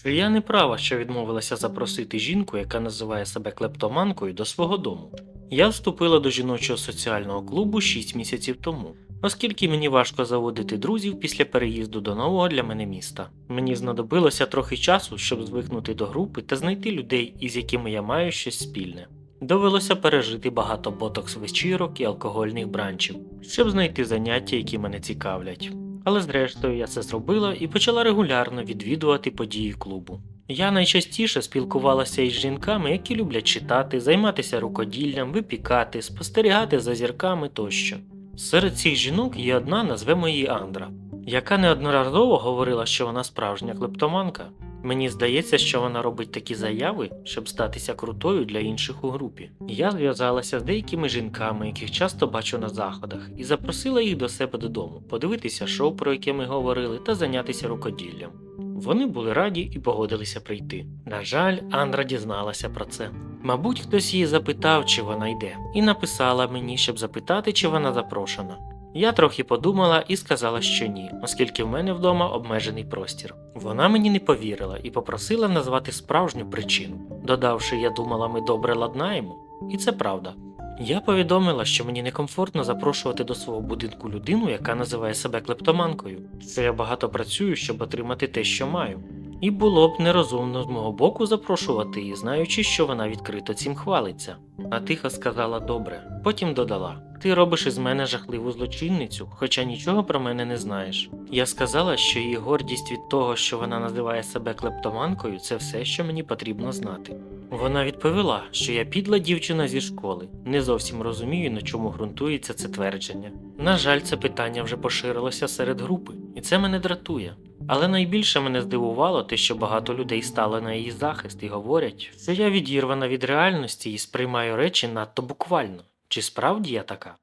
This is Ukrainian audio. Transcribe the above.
що я не права, що відмовилася запросити жінку, яка називає себе клептоманкою, до свого дому. Я вступила до жіночого соціального клубу 6 місяців тому, оскільки мені важко заводити друзів після переїзду до нового для мене міста. Мені знадобилося трохи часу, щоб звикнути до групи та знайти людей, із якими я маю щось спільне. Довелося пережити багато ботокс вечірок і алкогольних бранчів, щоб знайти заняття, які мене цікавлять. Але зрештою я це зробила і почала регулярно відвідувати події клубу. Я найчастіше спілкувалася із жінками, які люблять читати, займатися рукоділлям, випікати, спостерігати за зірками тощо. Серед цих жінок є одна, назвемо її Андра, яка неодноразово говорила, що вона справжня клептоманка. Мені здається, що вона робить такі заяви, щоб статися крутою для інших у групі. Я зв'язалася з деякими жінками, яких часто бачу на заходах, і запросила їх до себе додому, подивитися шоу, про яке ми говорили, та зайнятися рукоділлям. Вони були раді і погодилися прийти. На жаль, Андра дізналася про це. Мабуть, хтось її запитав, чи вона йде, і написала мені, щоб запитати, чи вона запрошена. Я трохи подумала і сказала, що ні, оскільки в мене вдома обмежений простір. Вона мені не повірила і попросила назвати справжню причину, додавши, я думала, ми добре ладнаємо. І це правда. Я повідомила, що мені некомфортно запрошувати до свого будинку людину, яка називає себе клептоманкою, що я багато працюю, щоб отримати те, що маю. І було б нерозумно з мого боку запрошувати її, знаючи, що вона відкрито цим хвалиться. А тихо сказала добре, потім додала: Ти робиш із мене жахливу злочинницю, хоча нічого про мене не знаєш. Я сказала, що її гордість від того, що вона називає себе клептоманкою, це все, що мені потрібно знати. Вона відповіла, що я підла дівчина зі школи, не зовсім розумію, на чому ґрунтується це твердження. На жаль, це питання вже поширилося серед групи, і це мене дратує. Але найбільше мене здивувало те, що багато людей стали на її захист і говорять, що я відірвана від реальності і сприймаю речі надто буквально. Чи справді я така?